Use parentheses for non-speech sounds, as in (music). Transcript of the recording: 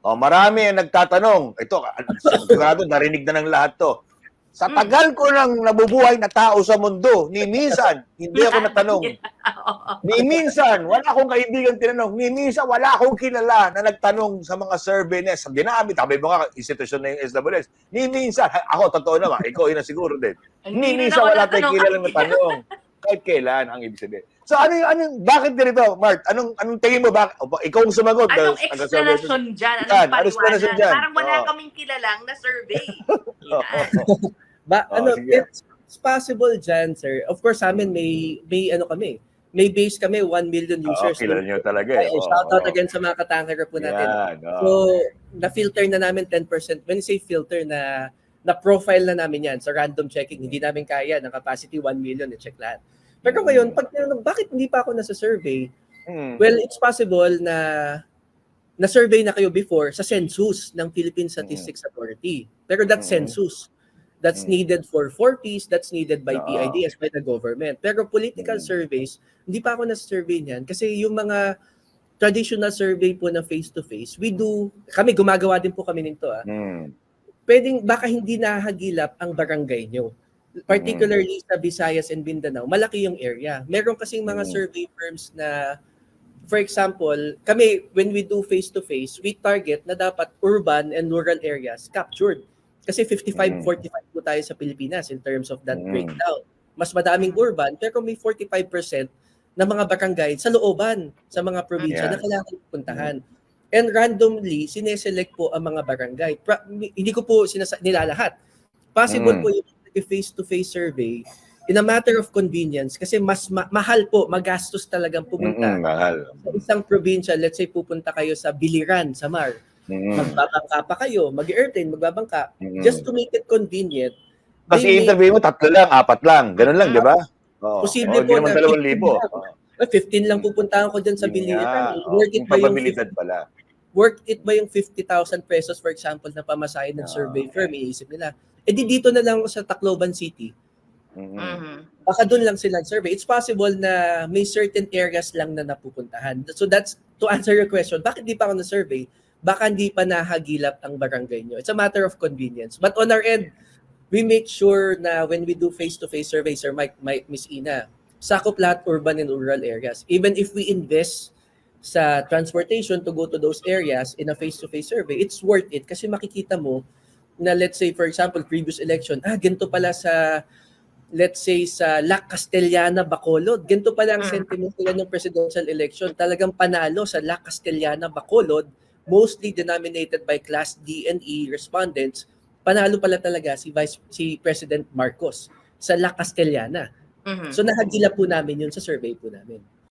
Oh, marami ang nagtatanong. Ito, sigurado narinig na ng lahat to. Sa Mm. tagal ko nang nabubuhay na tao sa mundo, ni minsan, hindi ako natanong. (laughs) Ni minsan, wala akong kaibigan tinanong. Ni minsan, wala akong kilala na nagtanong sa mga survey na sa ginamit. Sabi mo nga, institusyon na yung SWS. Ni minsan, ako, totoo naman, ikaw yun na siguro din. Ni minsan, wala tayong natanong. kilalang natanong. Kahit kailan, ang ibig sabihin. So, ano yung, ano yung, bakit ganito, Mark? Anong, anong tingin mo? Bak ikaw ang sumagot. Anong taga-survey- explanation dyan? Yan, Anong anong paliwanag? explanation dyan? Parang wala Oo. kaming kilalang na survey. (laughs) Yan. Ba, Oh, ano, sige. it's, it's possible dyan, sir. Of course, sa amin may, may ano kami, may base kami, 1 million users. kilala nyo talaga eh. Oo, shout out oo. again sa mga katangara po natin. Yan, oo. So, na-filter na namin 10%. When you say filter, na na-profile na namin yan sa random checking. Hindi namin kaya ng capacity 1 million, i-check lahat. Pero ngayon, pag tinanong, bakit hindi pa ako nasa survey? Hmm. Well, it's possible na na-survey na kayo before sa census ng Philippine Statistics Authority. Pero that Mm. census, that's Mm. needed for 40s, that's needed by. PIDS, by the government. Pero political Mm. surveys, hindi pa ako na-survey niyan kasi yung mga traditional survey po na face-to-face, we do, kami gumagawa din po kami nito ah. Hmm. Pwedeng baka hindi nahagilap ang barangay nyo. Particularly sa Visayas and Mindanao, malaki yung area. Meron kasing mga Mm. survey firms na for example, kami when we do face-to-face, we target na dapat urban and rural areas captured. Kasi 55-45 po tayo sa Pilipinas in terms of that Mm. breakdown. Mas madaming urban, pero may 45% na mga barangay sa looban, sa mga probinsya Yeah. na kailangan puntahan. And randomly, sineselect po ang mga barangay. Pra- hindi ko po sinasa- nilalahat. Possible Mm. po yung face-to-face survey in a matter of convenience kasi mas ma- mahal po, magastos talagang pumunta Mm-mm, mahal. sa isang probinsya. Let's say pupunta kayo sa Biliran, Samar. Mm. Magbabangka pa kayo, mag-airplane, magbabangka. Mm. Just to make it convenient, Kasi interview mo, tatlo lang, apat lang. Ganun lang, di ba? Oo. Posible Oo, po na dalawang 15 libo. lang. Oo. eh, 15 lang pupuntahan ko dyan sa Biliran. Oo, Worth it ba yung probabilidad pala. Worth it ba yung 50,000 pesos for example na pamasahe ng Ah, survey okay. firm, iisip nila. Eh di dito na lang sa Tacloban City. Mm. Mhm. Baka doon lang sila survey. It's possible na may certain areas lang na napupuntahan. So that's to answer your question, bakit di pa ako na-survey? Baka hindi pa nahagilap ang barangay nyo. It's a matter of convenience. But on our end, we make sure na when we do face-to-face surveys, Sir Mike, Mike Miss Ina, sakop lahat urban and rural areas. Even if we invest sa transportation to go to those areas in a face-to-face survey, it's worth it kasi makikita mo na let's say for example previous election, ah ganito pala sa let's say sa La Castellana Bacolod, ganito pala ang Mm. sentiment nila ng presidential election. Talagang panalo sa La Castellana Bacolod, mostly denominated by Class D and E respondents. Panalo pala talaga si Vice si President Marcos sa La Castellana. Mhm. So nahagila po namin yun sa survey po namin.